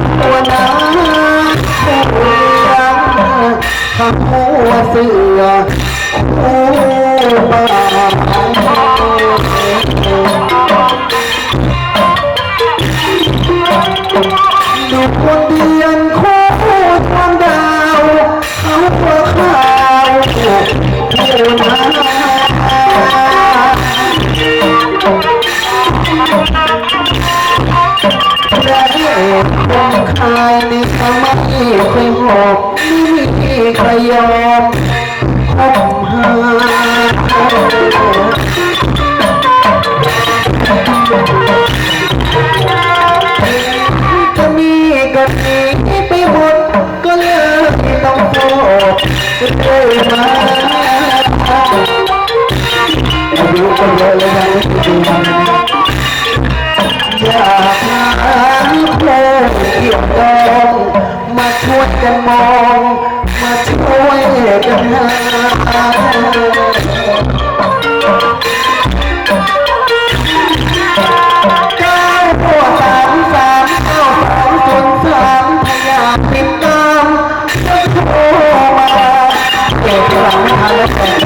ดตัวน้ำผู้เลี้ยงทำหัวเสือคู่บ้านดูคนเดียนคู่ทางดาวเขาหัวขาวผู้น้ำและเอก คงคายในสมัยเคยหอบไม่มีใครยอมพบหาจะมีก็หนีไปหมดก็เลยต้องโทษเรื่อยมาอายุก็เยอะแล้วนะดูมันอ กองมาช่วยกันมอง มาช่วยกันหาเก้าหัวสามสามเก้าสองศูนสามพยายามติดตามจะโทรมาเก็บหลังไม่ทันแล้ว